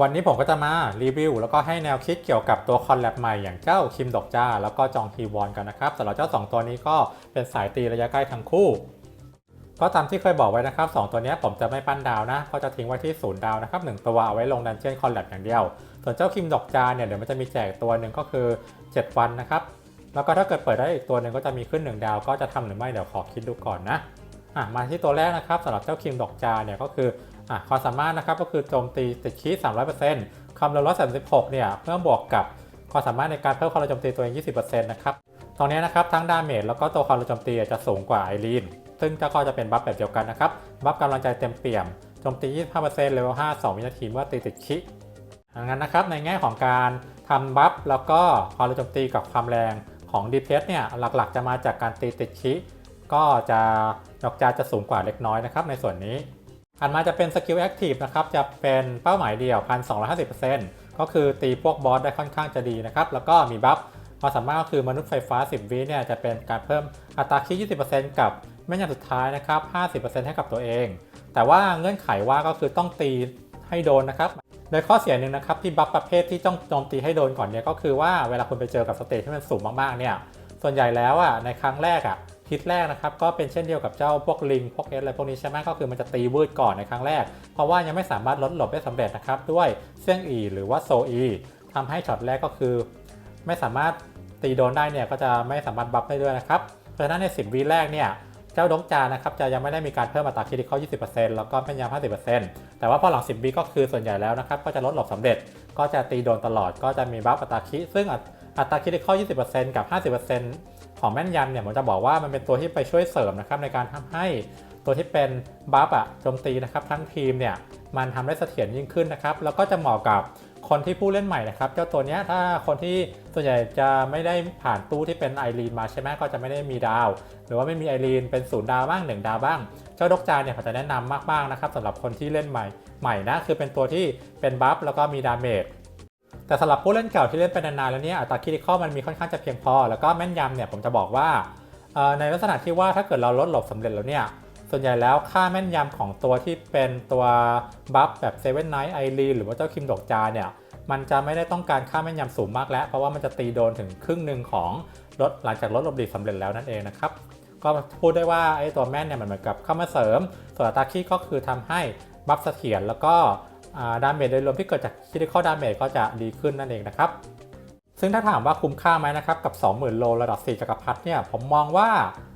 วันนี้ผมก็จะมารีวิวแล้วก็ให้แนวคิดเกี่ยวกับตัวคอนแลบใหม่อย่างเจ้าคิมดอกจ้า แล้วก็จองฮีวอนกันนะครับสำหรับเจ้า 2 ตัวนี้ก็เป็นสายตีระยะใกล้ทั้งคู่ ก็ตามที่เคยบอกไว้นะครับ 2 ตัวนี้ผมจะไม่ปั้นดาวนะ ก็จะทิ้งไว้ที่ศูนย์ดาวนะครับหนึ่งตัวเอาไว้ลงดันเจียนคอนแลบอย่างเดียว ส่วนเจ้าคิมดอกจาเนี่ยเดี๋ยวมันจะมีแจกตัวหนึ่งก็คือ 7 วันนะครับแล้วก็ถ้าเกิดเปิดได้อีกตัวหนึ่งก็จะมีขึ้น 1 ดาว ก็จะทำหรือไม่เดี๋ยวขอคิดดูก่อนนะอะมาที่ตัวแรกนะครับสำหรับเจ้าคิมดอกจาเนี่ยก็คือ อะความสามารถนะครับก็คือโจมตีติดคีส300%ความเร็ว136เนี่ยเมื่อบวกกับความสามารถในการเพิ่มความเร็วโจมตีตัวเอง20%นะครับตรงนี้นะครับทั้งดาเมจแล้วก็ตัวความเร็วโจมตีจะสูงกว่าไอรีนซึ่งก็จะเป็นบัฟแบบเดียวกันนะครับบัฟกำลังใจเต็มเปี่ยมโจมตี 25%เลเวล5 2 วินาทีเมื่อตีติดคิดังนั้นนะครับในแง่ของการทำบัฟแล้วก็ความเร็วโจมตีกับความแรงของ DPS เนี่ยหลักๆ จะมาจากการตีติดคิก็จะดอกจาจะสูงกว่าเล็กน้อยนะครับในส่วนนี้ อันมาจะเป็นสกิลแอคทีฟนะครับ จะเป็นเป้าหมายเดียว 1250%ก็คือตีพวกบอสได้ค่อนข้างจะดีนะครับ แล้วก็มีบัฟความสามารถก็คือมนุษย์ไฟฟ้า 10 วิเนี่ยจะเป็นการเพิ่มอัตราคิด20%กับแม่นยำสุดท้ายนะครับ 50%ให้กับตัวเอง แต่ว่าเงื่อนไขว่าก็คือต้องตีให้โดนนะครับโดยข้อเสียหนึ่งนะครับที่บัฟประเภทที่ต้องโจมตีให้โดนก่อนเนี่ยก็คือว่าเวลาคุณไปเจอกับสเตจที่มันสูงมากๆเนี่ยส่วนใหญ่แล้วอะในครั้งแรกอะ ฮิตแรกนะครับก็เป็นเช่นเดียวกับเจ้าพวกลิงพวกเอสอะไรพวกนี้ใช่ไหมก็คือมันจะตีวืดก่อนในครั้งแรก เพราะว่ายังไม่สามารถลดหลบได้สำเร็จนะครับด้วยเซี่ยงอีหรือว่าโซอีทำให้ช็อตแรกก็คือ ไม่สามารถตีโดนได้เนี่ยก็จะไม่สามารถบัฟได้ด้วยนะครับเพราะฉะนั้นใน 10 วิแรกเนี่ยเจ้าดงจานะครับจะยังไม่ได้มีการเพิ่มอัตราคิดเข้า20%แล้วก็แม่นยำ50%แต่ว่าพอหลัง 10 วิก็คือส่วนใหญ่แล้วนะครับก็จะลดหลบสำเร็จ ก็จะตีโดนตลอด ก็จะมีบัฟอัตราคิซึ่งอัตราคิดเข้า20%กับ 50% ของแม่นยำเนี่ยผมจะบอกว่ามันเป็นตัวที่ไปช่วยเสริมนะครับในการทำให้ตัวที่เป็นบัฟอะโจมตีนะครับทั้งทีมเนี่ยมันทำได้เสถียรยิ่งขึ้นนะครับแล้วก็จะเหมาะกับคนที่ผู้เล่นใหม่นะครับเจ้าตัวเนี้ยถ้าคนที่ส่วนใหญ่จะไม่ได้ผ่านตู้ที่เป็นไอรีนมาใช่ไหมก็จะไม่ได้มีดาว หรือว่าไม่มีไอรีนเป็นศูนย์ดาวบ้างหนึ่งดาวบ้าง เจ้าดกจานเนี่ยผมจะแนะนำมากๆนะครับสำหรับคนที่เล่นใหม่ใหม่นะคือเป็นตัวที่เป็นบัฟแล้วก็มีดาเมจ แต่สำหรับผู้เล่นเก่าที่เล่นไปนานๆแล้วเนี่ยอัตราคิดข้อมันมีค่อนข้างจะเพียงพอ แล้วก็แม่นยำเนี่ยผมจะบอกว่าในลักษณะที่ว่าถ้าเกิดเราลดหลบสำเร็จแล้วเนี่ยส่วนใหญ่แล้วค่าแม่นยำของตัวที่เป็นตัวบัฟแบบเซเว่นไนท์ไอรีหรือว่าเจ้าคิมดอกจาเนี่ยมันจะไม่ได้ต้องการค่าแม่นยำสูงมากแล้ว เพราะว่ามันจะตีโดนถึงครึ่งหนึ่งของลดหลังจากลดหลบหลีกสำเร็จแล้วนั่นเองนะครับก็พูดได้ว่าไอ้ตัวแม่นเนี่ยมันเหมือนกับเข้ามาเสริมส่วนอัตราคีก็คือทำให้บัฟเสถียรแล้วก็ ดาเมจโดยรวมที่เกิดจากคิดข้อดาเมจก็จะดีขึ้นนั่นเองนะครับ ซึ่งถ้าถามว่าคุ้มค่าไหมนะครับ กับ 20,000 โลระดับ 4จักรพรรดิเนี่ยผมมองว่า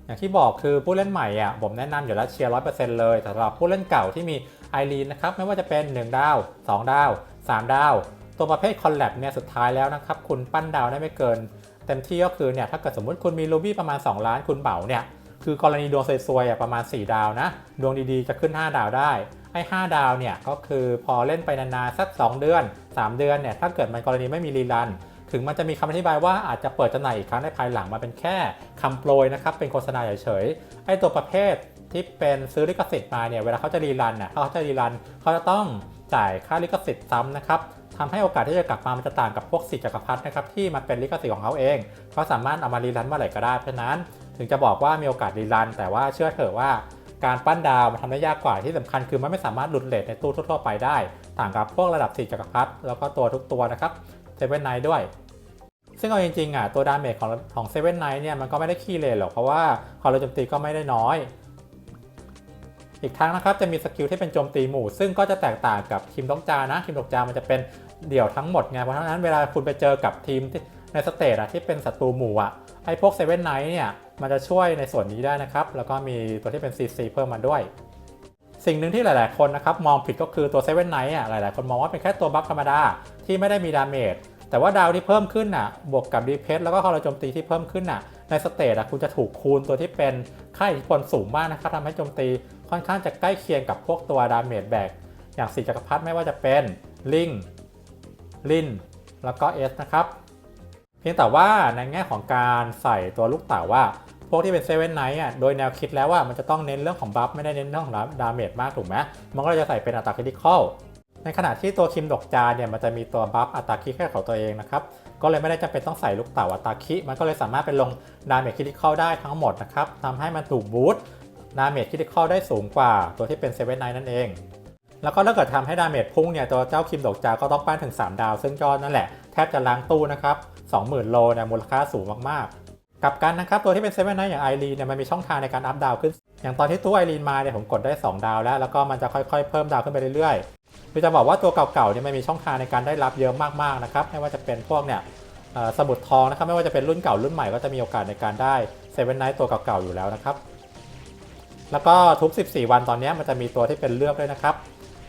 อย่างที่บอกคือผู้เล่นใหม่อะผมแนะนำอยู่แล้วเชียร์100%เลยแต่สำหรับผู้เล่นเก่าที่มีไอรีนนะครับไม่ว่าจะเป็น 1 ดาว 2 ดาว 3 ดาว ตัวประเภทคอลแลบเนี่ยสุดท้ายแล้วนะครับคุณปั้นดาวได้ไม่เกิน เต็มที่ก็คือเนี่ยถ้าเกิดสมมติคุณมีรูบี้ประมาณ 2 ล้านคุณเบาเนี่ย คือกรณีดวงซวยๆประมาณ 4 ดาวนะ ดวงดีๆจะขึ้น 5 ดาวได้ไอ้5ดาวเนี่ยก็คือพอเล่นไปนานๆสัก 2 เดือน 3 เดือนเนี่ยถ้าเกิดมันกรณีไม่มีรีรัน ถึงมันจะมีคำอธิบายว่าอาจจะเปิดจำหน่ายอีกครั้งในภายหลังมาเป็นแค่คำโปรยนะครับเป็นโฆษณาเฉยๆไอ้ตัวประเภทที่เป็นซื้อลิขสิทธิ์มาเนี่ยเวลาเขาจะรีรันเนี่ยเขาจะรีรันเขาจะต้องจ่ายค่าลิขสิทธิ์ซ้ำนะครับทำให้โอกาสที่จะกลับมามันจะต่างกับพวกสิทธิจักรพรรดินะครับที่มันเป็นลิขสิทธิ์ของเขาเองเขาสามารถเอามารีรันเมื่อไหร่ก็ได้เพราะนั้น ถึงจะบอกว่ามีโอกาสรีรัน แต่ว่าเชื่อเถอะว่าการปั้นดาวมันทำได้ยากกว่าที่สำคัญคือมันไม่สามารถหลุดเลทในตู้ทั่ว ๆ ไปได้ ต่างกับพวกระดับ4จักรพรรดิแล้วก็ตัวทุกตัวนะครับเซเว่นไนด้วย ซึ่งเอาจริงๆอะตัวดาเมจของของเซเว่นไนเนี่ยมันก็ไม่ได้ขี้เลยหรอกเพราะว่าความเร็วโจมตีก็ไม่ได้น้อย อีกทั้งนะครับจะมีสกิลที่เป็นโจมตีหมู่ ซึ่งก็จะแตกต่างกับทีมดกจานะทีมดกจามันจะเป็นเดี่ยวทั้งหมดไงเพราะฉะนั้นเวลาคุณไปเจอกับทีม ในสเตจอะที่เป็นศัตรูหมู่อะไอ้พวกเซเว่นไนท์เนี่ยมันจะช่วยในส่วนนี้ได้นะครับ แล้วก็มีตัวที่เป็น CC เพิ่มมาด้วย สิ่งหนึ่งที่หลาย ๆ คนนะครับมองผิดก็คือตัวเซเว่นไนท์อะหลาย ๆ คนมองว่าเป็นแค่ตัวบัฟธรรมดาที่ไม่ได้มีดาเมจแต่ว่าดาวที่เพิ่มขึ้นอะบวกกับดีเพสแล้วก็ความเร็วโจมตีที่เพิ่มขึ้นอะในสเตจอะคุณจะถูกคูณตัวที่เป็นค่าอิทธิพลสูงมากนะครับทำให้โจมตีค่อนข้างจะใกล้เคียงกับพวกตัวดาเมจแบกอย่างสีจักรพรรดิไม่ว่าจะเป็นลิงลินแล้วก็เอสนะครับ พียงแต่ว่าในแง่ของการใส่ตัวลูกเต๋าว่า พวกที่เป็นเซเว่นไนท์อะโดยแนวคิดแล้วว่ามันจะต้องเน้นเรื่องของบัฟไม่ได้เน้นเรื่องของดาเมจมากถูกไหมมันก็เลยจะใส่เป็นอัตราคริติคอลในขณะที่ตัวคิมดอกจาเนี่ยมันจะมีตัวบัฟอัตราคิแค่ของตัวเองนะครับก็เลยไม่ได้จำเป็นต้องใส่ลูกเต๋าอัตราคิมันก็เลยสามารถเป็นลงดาเมจคริติคอลได้ทั้งหมดนะครับทำให้มันถูกบูสต์ดาเมจคริติคอลได้สูงกว่าตัวที่เป็นเซเว่นไนท์นั่นเอง แล้วก็ถ้าเกิดทำให้ดาเมจพุ่งเนี่ยตัวเจ้าคิมดอกจาก็ต้องปั้นถึง 3 ดาว ซึ่งก็นั่นแหละ แทบจะล้างตู้นะครับ20,000 โลเนี่ยมูลค่าสูงมากๆกลับกันนะครับตัวที่เป็นเซเว่นไนอย่างไอรีนเนี่ยมันมีช่องทางในการอัพดาวขึ้น อย่างตอนที่ตู้ไอรีนมาเนี่ยผมกดได้ 2 ดาวแล้วแล้วก็มันจะค่อยๆ เพิ่มดาวขึ้นไปเรื่อยๆคือจะบอกว่าตัวเก่าๆเนี่ยมันมีช่องทางในการได้รับเยอะมากๆนะครับไม่ว่าจะเป็นพวกเนี่ยสมุดทองนะครับไม่ว่าจะเป็นรุ่นเก่ารุ่นใหม่ก็จะมีโอกาสในการได้เซเว่นไนท์ตัวเก่าๆอยู่แล้วนะครับแล้วก็ทุก 14 วันตอนนี้มันจะมีตัวที่เป็นเลือกด้วยนะครับ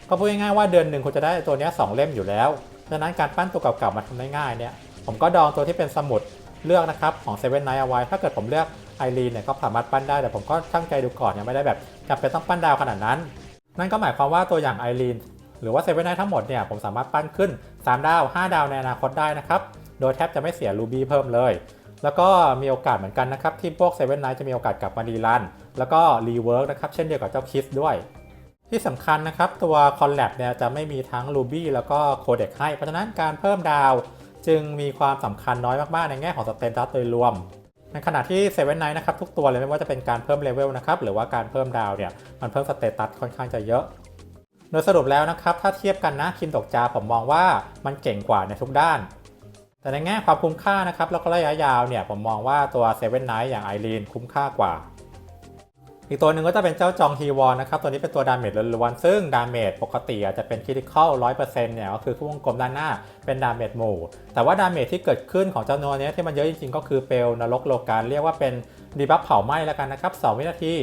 ก็พูดง่ายๆว่าเดือนหนึ่งคุณจะได้ตัวนี้สองเล่มอยู่แล้วดังนั้นการปั้นตัวเก่าๆมาทำได้ง่ายเนี่ยผมก็ดองตัวที่เป็นสมุดเลือกนะครับของเซเว่นไนท์เอาไว้ถ้าเกิดผมเลือกไอรีนเนี่ยก็สามารถปั้นได้แต่ผมก็ช่างใจดูก่อนยังไม่ได้แบบจำเป็นต้องปั้นดาวขนาดนั้น นั่นก็หมายความว่าตัวอย่างไอรีนหรือว่าเซเว่นไนท์ทั้งหมดเนี่ยผมสามารถปั้นขึ้น 3 ดาว 5 ดาวในอนาคตได้นะครับโดยแทบจะไม่เสียรูบี้เพิ่มเลย แล้วก็มีโอกาสเหมือนกันนะครับที่พวกเซเว่นไนท์จะมีโอกาสกลับมารีรันแล้วก็รีเวิร์กนะครับเช่นเดียวกับเจ้าคิสด้วย ที่สำคัญนะครับตัว Collab เนี่ยจะไม่มีทั้ง Ruby แล้วก็ Codec ให้ เพราะฉะนั้นการเพิ่มดาว จึงมีความสำคัญน้อยมาก ๆ ในแง่ของสเตตัสโดยรวม ในขณะที่7 Night นนะครับทุกตัวเลยไม่ว่าจะเป็นการเพิ่มเลเวลนะครับหรือว่าการเพิ่มดาวเนี่ยมันเพิ่มสเตตัสค่อนข้างจะเยอะ โดยสรุปแล้วนะครับถ้าเทียบกันนะคิมตกจาผมมองว่ามันเก่งกว่าในทุกด้าน แต่ในแง่ความคุ้มค่านะครับแล้วก็ระยะยาวเนี่ยผมมองว่าตัว7 Night อย่างไอรีนคุ้มค่ากว่า อีกตัวหนึ่งก็จะเป็นเจ้าจองฮีวอนนะครับตัวนี้เป็นตัวดาเมจล้วนๆซึ่งดาเมจปกติอาจจะเป็นคริติคอลร้อยเปอร์เซ็นต์เนี่ยก็คือวงกลมด้านหน้าเป็นดาเมจหมู่ แต่ว่าดาเมจที่เกิดขึ้นของเจ้าตัวเนี้ยที่มันเยอะจริงๆ ก็คือเปลวนรกโลกาเรียกว่าเป็นดีบัฟเผาไหม้แล้วกันนะครับ 2 วินาที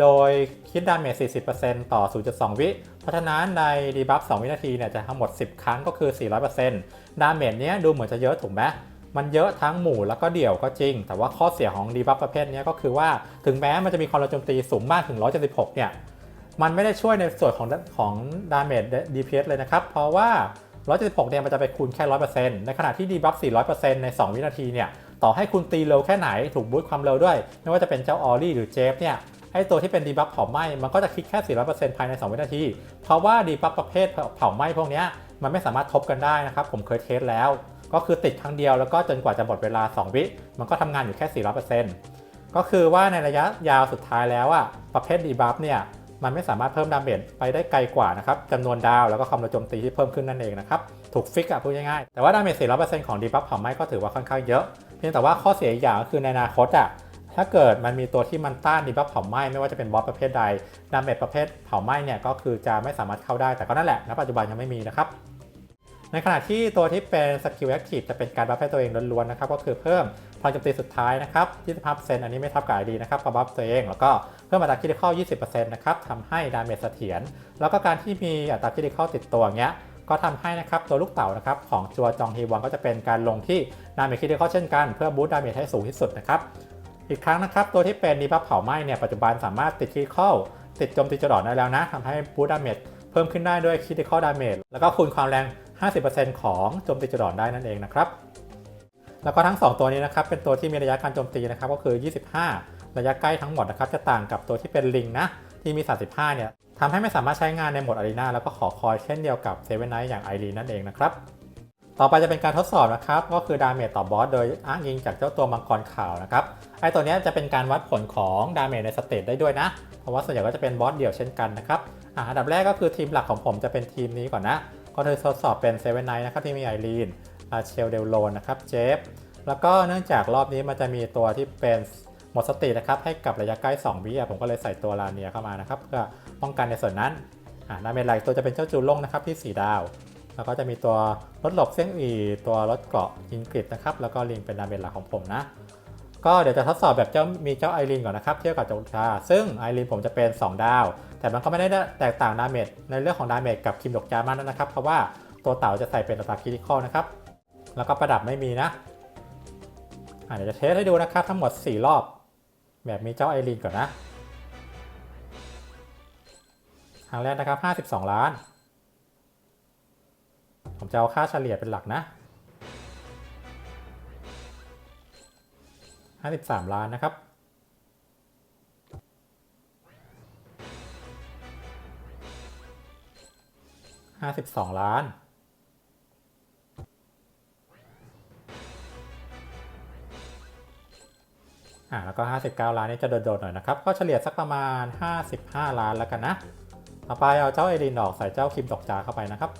โดยคิดดาเมจ 40%ต่อ 0.2 วิ เพราะฉะนั้นในดีบัฟ 2 วินาทีเนี่ยจะทั้งหมด 10 ครั้งก็คือ 400%ดาเมจเนี้ยดูเหมือนจะเยอะถูกไหม มันเยอะทั้งหมู่แล้วก็เดี่ยวก็จริง แต่ว่าข้อเสียของดีบัฟประเภทนี้ก็คือว่าถึงแม้มันจะมีความเร็วโจมตีสูงมากถึง 176 เนี่ย มันไม่ได้ช่วยในส่วนของของดาเมจ DPS เลยนะครับ เพราะว่า 176 เนี่ยมันจะไปคูณแค่ 100%ในขณะที่ดีบัฟ 400%ใน 2 วินาทีเนี่ยต่อให้คุณตีเร็วแค่ไหนถูกบูสต์ความเร็วด้วย ไม่ว่าจะเป็นเจ้าออรี่หรือเจฟเนี่ยไอตัวที่เป็นดีบัฟเผาไหม้มันก็จะคิดแค่ 400%ภายใน 2 วินาที เพราะว่าดีบัฟประเภทเผาไหม้พวกนี้มันไม่สามารถทบกันได้นะครับผมเคยเทสแล้ว ก็คือติดครั้งเดียวแล้วก็จนกว่าจะหมดเวลา 2 วิ มันก็ทำงานอยู่แค่ 400%ก็คือว่าในระยะยาวสุดท้ายแล้วอะประเภทดีบัฟเนี่ยมันไม่สามารถเพิ่มดาเมจไปได้ไกลกว่านะครับจำนวนดาวแล้วก็ความระโจมตีที่เพิ่มขึ้นนั่นเองนะครับถูกฟิกอะพูดง่ายๆแต่ว่าดาเมจ 400%ของดีบัฟเผาไหม้ก็ถือว่าค่อนข้างเยอะ เพียงแต่ว่าข้อเสียอีกอย่างก็คือในอนาคตอะถ้าเกิดมันมีตัวที่มันต้านดีบัฟเผาไหม้ไม่ว่าจะเป็นบอสประเภทใดดาเมจประเภทเผาไหม้เนี่ยก็คือจะไม่สามารถเข้าได้แต่ก็นั่นแหละณปัจจุบันยังไม่มีนะครับ ในขณะที่ตัวที่เป็นสกิลแอคทีฟจะเป็นการบัฟให้ตัวเองล้วนๆนะครับก็คือเพิ่มพลังโจมตีสุดท้ายนะครับ25%อันนี้ไม่ทับกับไอดีนะครับก็บัฟตัวเอง แล้วก็เพิ่มอัตราคิดเข้า20%นะครับทำให้ดาเมจเสถียรแล้วก็การที่มีอัตราคิดเข้าติดตัวเงี้ยก็ทำให้นะครับตัวลูกเต๋านะครับของจัวจองฮีวอนก็จะเป็นการลงที่ดาเมจคิดเข้าเช่นกันเพื่อบูสต์ดาเมจให้สูงที่สุดนะครับอีกครั้งนะครับตัวที่เป็นดีบัฟเผาไหม้เนี่ยปัจจุบันสามารถติดคิดเข้าติดโจมตีจรวดได้แล้วนะทำให้บูสต์ดาเมจเพิ่มขึ้นได้ด้วยคิดเข้าดาเมจแล้วก็คูณความแรง 50%ของโจมตีจรวดได้นั่นเองนะครับ แล้วก็ทั้ง 2 ตัวนี้นะครับเป็นตัวที่มีระยะการโจมตีนะครับก็คือ 25 ระยะใกล้ทั้งหมดนะครับจะต่างกับตัวที่เป็นลิงนะที่มี 35 เนี่ยทำให้ไม่สามารถใช้งานในโหมดอารีนาแล้วก็ขอคอยเช่นเดียวกับเซเว่นไนท์อย่างไอรีนั่นเองนะครับต่อไปจะเป็นการทดสอบนะครับก็คือดาเมจต่อบอสโดยอ้างอิงจากเจ้าตัวมังกรขาวนะครับไอตัวนี้จะเป็นการวัดผลของดาเมจในสเตตได้ด้วยนะ เพราะว่าส่วนใหญ่ก็จะเป็นบอสเดี่ยวเช่นกันนะครับอะอันดับแรกก็คือทีมหลักของผมจะเป็นทีมนี้ก่อนนะ ก็โดยทดสอบเป็นเซเว่นไนท์นะครับที่มีไอรีนอาเชลเดลโลนนะครับเจฟแล้วก็เนื่องจากรอบนี้มันจะมีตัวที่เป็นหมดสตินะครับให้กับระยะใกล้ 2 วิผมก็เลยใส่ตัวลาเนียเข้ามานะครับเพื่อป้องกันในส่วนนั้นอ่าดาเมจหลักตัวจะเป็นเจ้าจูลงนะครับที่ 4 ดาว แล้วก็จะมีตัวลดหลบเส้นอีตัวลดเกราะอินกริดนะครับแล้วก็ลิงเป็นดาเมจหลักของผมนะ ก็เดี๋ยวจะทดสอบแบบเจ้ามีเจ้าไอรีนก่อนนะครับเทียบกับเจ้าอุลตราซึ่งไอรีนผมจะเป็น 2 ดาว แต่มันก็ไม่ได้แตกต่างดาเมจในเรื่องของดาเมจกับคิมดกจามากนะครับ เพราะว่าตัวเต่าจะใส่เป็นอัตราคิริคอลนะครับ แล้วก็ประดับไม่มีนะอะเดี๋ยวจะเทสให้ดูนะครับทั้งหมด 4 รอบ แบบมีเจ้าไอรีนก่อนนะครั้งแรกนะครับ 52 ล้าน ผมจะเอาค่าเฉลี่ยเป็นหลักนะ 53 ล้านนะครับ 52 ล้าน อ่าแล้วก็ 59 ล้านนี่จะโดดๆหน่อยนะครับ ก็เฉลี่ยสักประมาณ 55 ล้านแล้วกันนะ ต่อไปเอาเจ้าไอรีนออกใส่เจ้าคิมดอกจาเข้าไปนะครับ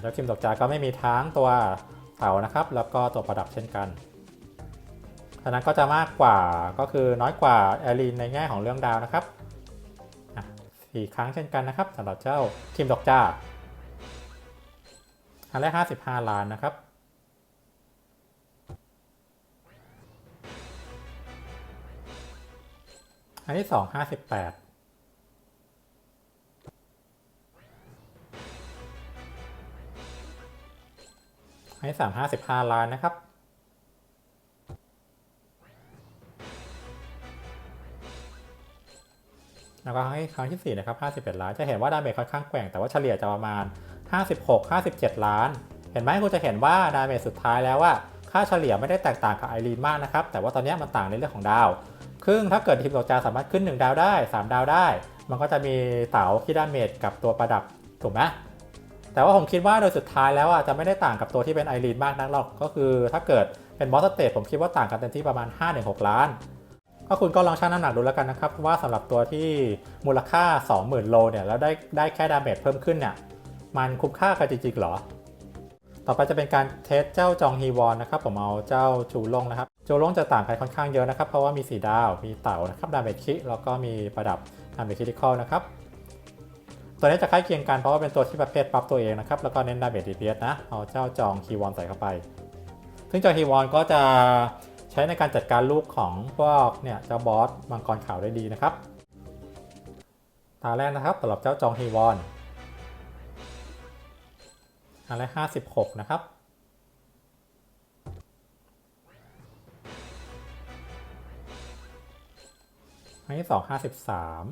เจ้าคิมดอกจาก็ไม่มีทั้งตัวเสานะครับ แล้วก็ตัวประดับเช่นกันฉะนั้นก็จะมากกว่าก็คือน้อยกว่าแอรีนในแง่ของเรื่องดาวนะครับสี่ครั้งเช่นกันนะครับสำหรับเจ้าคิมดอกจาอันแรก55 ล้านนะครับอันที่สอง58 ให้สามห้าสิบห้าล้านนะครับ แล้วก็ให้ครั้งที่ 4 นะครับ51ล้าน จะเห็นว่าดาเมจค่อนข้างแกว่งแต่ว่าเฉลี่ยจะประมาณ56 57ล้าน เห็นไหมคุณจะเห็นว่าดาเมจสุดท้ายแล้วว่าค่าเฉลี่ยไม่ได้แตกต่างกับไอรีนมากนะครับ แต่ว่าตอนนี้มันต่างในเรื่องของดาว ครึ่งถ้าเกิดทีมโลจาสามารถขึ้น 1 ดาวได้ 3 ดาวได้ มันก็จะมีเต๋าที่ดาเมจกับตัวประดับถูกไหม แต่ว่าผมคิดว่าโดยสุดท้ายแล้วอะจะไม่ได้ต่างกับตัวที่เป็นไอรีนมากนักหรอก ก็คือถ้าเกิดเป็นบอสเตทผมคิดว่าต่างกันเต็มที่ประมาณ 5-6 ล้าน ก็คุณก็ลองชั่งน้ำหนักดูแล้วกันนะครับ ว่าสำหรับตัวที่มูลค่า 20,000 โลเนี่ยแล้วได้ได้แค่ดาเมจเพิ่มขึ้นเนี่ยมันคุ้มค่ากันจริงๆหรอ ต่อไปจะเป็นการเทสเจ้าจองฮีวอนนะครับผมเอาเจ้าจูลงนะครับจูลงจะต่างกันค่อนข้างเยอะนะครับเพราะว่ามีสีดาวมีเต่านะครับดาเมจคิแล้วก็มีประดับดาเมจคิทิคอลนะครับ ตัวนี้จะใกล้เคียงกันเพราะว่าเป็นตัวที่ประเภทปั๊บตัวเองนะครับ แล้วก็เน้นดาเมจดีพีนะ เอาเจ้าจองฮีวอนใส่เข้าไป ซึ่งจองฮีวอนก็จะใช้ในการจัดการลูกของพวกเนี่ยเจ้าบอสมังกรขาวได้ดีนะครับ ตาแรกนะครับสำหรับเจ้าจองฮีวอนอันแรก56 นะครับอันที่2 53นี่ผม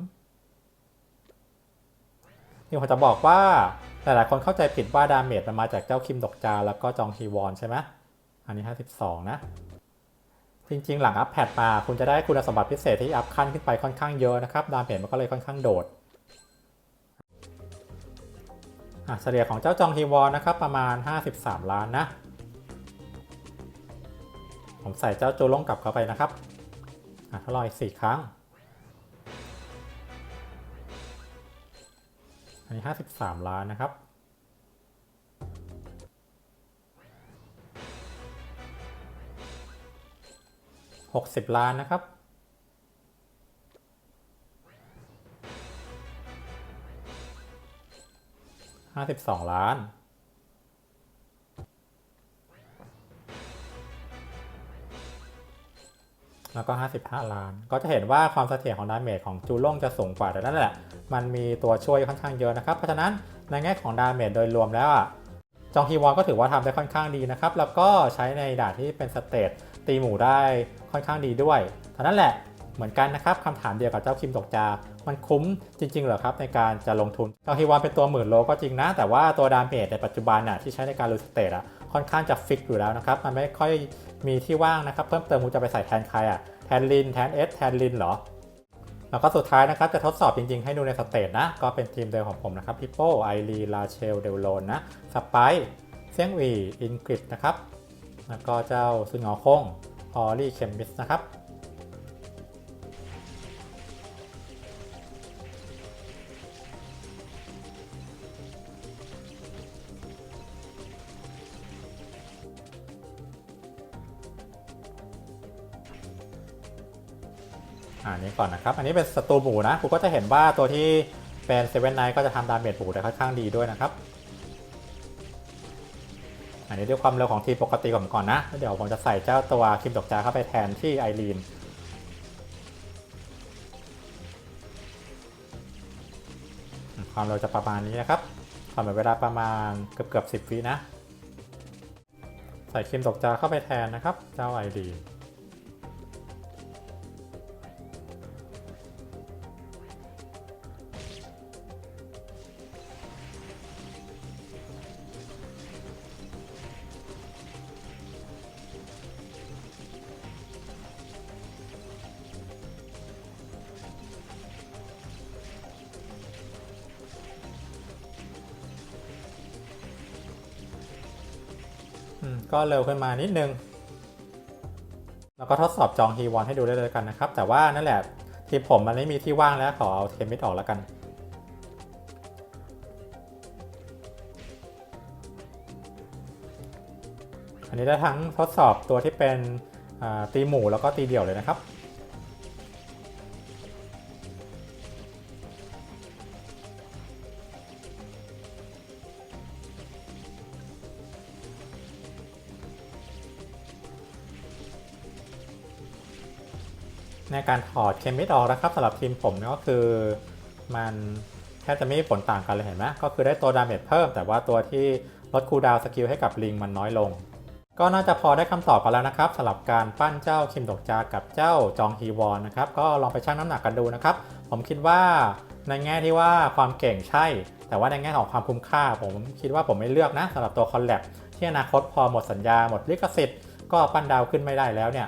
จะบอกว่าหลายๆคนเข้าใจผิดว่าดาเมจมันมาจากเจ้าคิมดกจาแล้วก็จองฮีวอนใช่ไหมอันนี้ 52 นะ จริงๆ หลังอัพแพดมาคุณจะได้คุณสมบัติพิเศษที่อัพขั้นขึ้นไปค่อนข้างเยอะนะครับ ดาเมจมันก็เลยค่อนข้างโดดอะเฉลี่ยของเจ้าจองฮีวอนนะครับประมาณ 53 ล้านนะ ผมใส่เจ้าโจลงกลับเข้าไปนะครับอะทดลองอีก 4 ครั้ง นนี้ห้าสิบสามล้านนะครับ หกสิบล้านนะครับ ห้าสิบสองล้าน แล้วก็ 55 ล้าน ก็จะเห็นว่าความเสถียรของดาเมจของจูล่งจะสูงกว่าแต่นั่นแหละ มันมีตัวช่วยค่อนข้างเยอะนะครับ เพราะฉะนั้นในแง่ของดาเมจโดยรวมแล้วจองฮีวอนก็ถือว่าทำได้ค่อนข้างดีนะครับ แล้วก็ใช้ในด่านที่เป็นสเตตตีหมูได้ค่อนข้างดีด้วยเท่านั้นแหละเหมือนกันนะครับคำถามเดียวกับเจ้าคิมตกจา มันคุ้มจริงๆเหรอครับในการจะลงทุนจองฮีวอนเป็นตัวหมื่นโลก็จริงนะ แต่ว่าตัวดาเมจในปัจจุบันน่ะที่ใช้ในการลูสเตตอะค่อนข้างจะฟิกอยู่แล้วนะครับ มันไม่ค่อย มีที่ว่างนะครับ เพิ่มเติมคุณจะไปใส่แทนใครอะแทนลินแทนเอสแทนลินเหรอ แล้วก็สุดท้ายนะครับ จะทดสอบจริงๆ ให้ดูในสเตจนะ ก็เป็นทีมเดิมของผมนะครับพิโป้ไอรีลาเชลเดลโลนนะสไปเซียงวีอินกริดนะครับแล้วก็เจ้าซุนงอคงออรี่เคมิสนะครับ อ่านี้ก่อนนะครับ อันนี้เป็นศัตรูหมูนะคุณก็จะเห็นว่าตัวที่เป็นเซเว่นไนก็จะทำดาเมจหมูได้ค่อนข้างดีด้วยนะครับ อันนี้ด้วยความเร็วของทีมปกติผมก่อนนะ เดี๋ยวผมจะใส่เจ้าตัวคิมดอกจาเข้าไปแทนที่ไอรีนความเร็วจะประมาณนี้นะครับความเวลาประมาณเกือบเกือบสิบวินะ ใส่คิมดอกจาเข้าไปแทนนะครับ เจ้าไอรีน ก็เร็วขึ้นมานิดนึง แล้วก็ทดสอบจองฮีวอนให้ดูได้เลยกันนะครับ แต่ว่านั่นแหละทีมผมมันไม่มีที่ว่างแล้วขอเอาเทมิดออกแล้วกันอันนี้ได้ทั้งทดสอบตัวที่เป็นตีหมู่แล้วก็ตีเดี่ยวเลยนะครับ ในการถอดเคมิดออกนะครับสำหรับทีมผมเนี่ยก็คือมันแทบจะไม่มีผลต่างกันเลยเห็นไหมก็คือได้ตัวดาเมจเพิ่ม แต่ว่าตัวที่ลดคูลดาวสกิลให้กับลิงมันน้อยลง ก็น่าจะพอได้คำตอบกันแล้วนะครับสำหรับการปั้นเจ้าคิมดกจากับเจ้าจองฮีวอนนะครับก็ลองไปชั่งน้ำหนักกันดูนะครับผมคิดว่าในแง่ที่ว่าความเก่งใช่ แต่ว่าในแง่ของความคุ้มค่า ผมคิดว่าผมไม่เลือกนะสำหรับตัวคอลแลบที่อนาคตพอหมดสัญญาหมดลิขสิทธิ์ก็ปั้นดาวขึ้นไม่ได้แล้วเนี่ย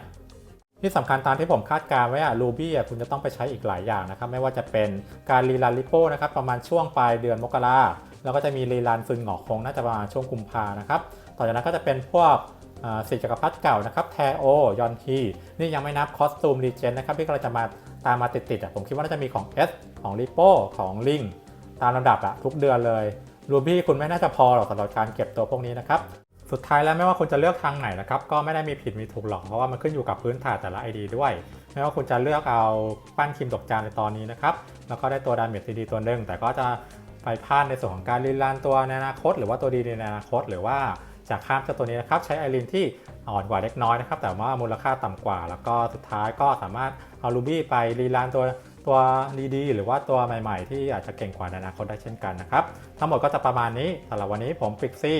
ที่สำคัญตามที่ผมคาดการณ์ไว้อะรูบี้อะคุณจะต้องไปใช้อีกหลายอย่างนะครับ ไม่ว่าจะเป็นการรีรันลิโป้นะครับประมาณช่วงปลายเดือนมกราแล้วก็จะมีรีรันซึนหงอกคงน่าจะประมาณช่วงกุมภานะครับต่อจากนั้นก็จะเป็นพวกสีจักรพรรดิเก่านะครับแทโอยอนทีนี่ยังไม่นับคอสตูมรีเจนนะครับที่กำลังจะมาตามมาติดๆอะผมคิดว่าน่าจะมีของ S ของลิโป้ของลิงตามลำดับอะทุกเดือนเลยรูบี้คุณไม่น่าจะพอหรอกสำหรับการเก็บตัวพวกนี้นะครับ สุดท้ายแล้วไม่ว่าคุณจะเลือกทางไหนนะครับก็ไม่ได้มีผิดมีถูกหรอกเพราะว่ามันขึ้นอยู่กับพื้นฐานแต่ละ ID ด้วย ไม่ว่าคุณจะเลือกเอาปั้นคิมตกจานในตอนนี้นะครับแล้วก็ได้ตัวดาเมจดีๆตัวหนึ่งแต่ก็จะไปพลาดในส่วนของการรีลันตัวในอนาคต หรือว่าตัวดีในอนาคต หรือว่าจากข้ามเจ้าตัวนี้นะครับใช้ไอรินที่อ่อนกว่าเล็กน้อยนะครับแต่ว่ามูลค่าต่ำกว่า แล้วก็สุดท้ายก็สามารถเอาลูบี้ไปรีลันตัวตัวดีๆหรือว่าตัวใหม่ ๆ ที่อาจจะเก่งกว่าในอนาคตได้เช่นกันนะครับทั้งหมดก็จะประมาณนี้สำหรับวันนี้ผมฟิกซี่